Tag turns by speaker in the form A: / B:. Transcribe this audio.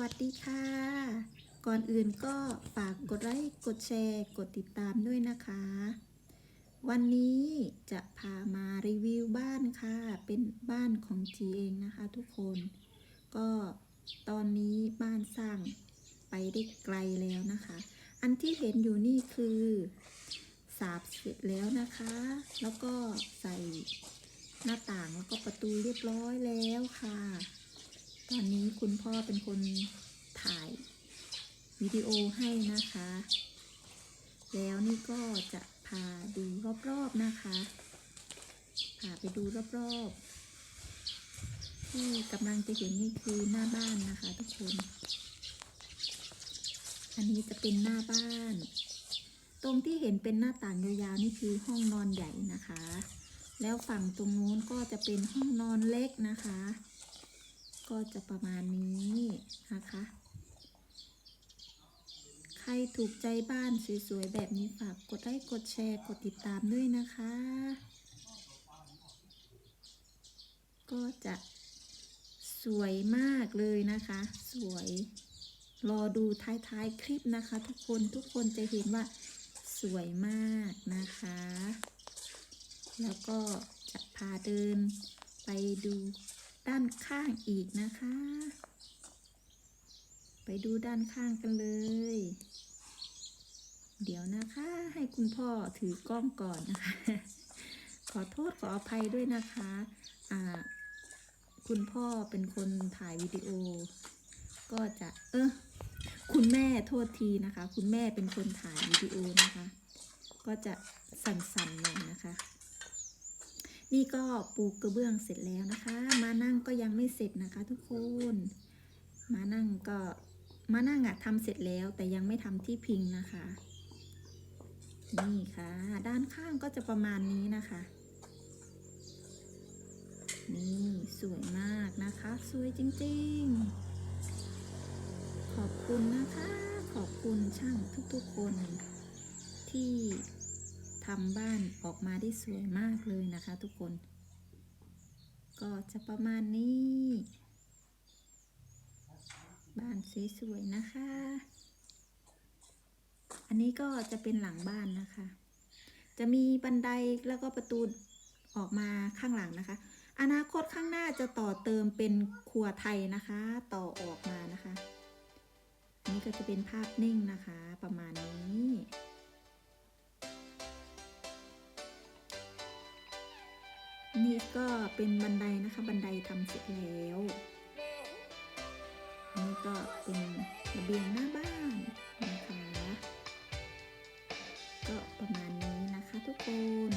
A: วัสดีค่ะ ก่อนอื่นก็ฝากกดไลค์ กดแชร์ กดติดตามด้วยนะคะ วันนี้จะพามารีวิวบ้านค่ะ เป็นบ้านของจีเองนะคะทุกคน ก็ตอนนี้บ้านสร้างไปได้ไกลแล้วนะคะ อันที่เห็นอยู่นี่คือสาบเสร็จแล้วนะคะ แล้วก็ใส่หน้าต่างแล้วก็ประตูเรียบร้อยแล้วค่ะ ตอนนี้คุณพ่อเป็นคนถ่ายวิดีโอให้นะคะ แล้วนี่ก็จะพาดูรอบๆนะคะพาไปดูรอบๆ ที่กำลังจะเห็นนี่คือหน้าบ้านนะคะทุกคน อันนี้จะเป็นหน้าบ้าน ตรงที่เห็นเป็นหน้าต่างยาวๆนี่คือห้องนอนใหญ่นะคะ แล้วฝั่งตรงนู้นก็จะเป็นห้องนอนเล็กนะคะ ก็จะประมาณนี้นะคะ ใครถูกใจบ้านสวยๆ แบบนี้ฝากกดไลค์กดแชร์กดติดตามด้วยนะคะ ก็จะสวยมากเลยนะคะ สวย รอดูท้ายๆคลิปนะคะ ทุกคนทุกคนจะเห็นว่าสวยมากนะคะ แล้วก็จะพาเดินไปดู ด้านข้างอีกนะคะ ไปดูด้านข้างกันเลย เดี๋ยวนะคะ ให้คุณพ่อถือกล้องก่อนนะคะ ขอโทษขออภัยด้วยนะคะอ่าคุณพ่อเป็นคนถ่ายวิดีโอ ก็จะเออคุณแม่โทษทีนะคะ คุณแม่เป็นคนถ่ายวิดีโอนะคะ ก็จะสั่นๆหน่อยนะคะ นี่ก็ปูกระเบื้องเสร็จแล้วนะคะ มานั่งก็ยังไม่เสร็จนะคะ ทุกคน มานั่งก็มานั่งอะทำเสร็จแล้วแต่ยังไม่ทำที่พิงนะคะ นี่ค่ะ ด้านข้างก็จะประมาณนี้นะคะ นี่สวยมากนะคะ สวยจริงๆ ขอบคุณนะคะ ขอบคุณช่างทุกๆคนที่ ทำบ้านออกมาได้สวยมากเลยนะคะ ทุกคน ก็จะประมาณนี้ บ้านสวยๆนะคะ อันนี้ก็จะเป็นหลังบ้านนะคะ จะมีบันไดแล้วก็ประตูออกมาข้างหลังนะคะ อนาคตข้างหน้าจะต่อเติมเป็นครัวไทยนะคะ ต่อออกมานะคะอันนี้ก็จะเป็นภาพนิ่งนะคะ ประมาณนี้ นี่ก็เป็นบันไดนะคะ บันไดทำเสร็จแล้วนี่ก็เป็นระเบียงหน้าบ้านนะคะ ก็ประมาณนี้นะคะทุกคน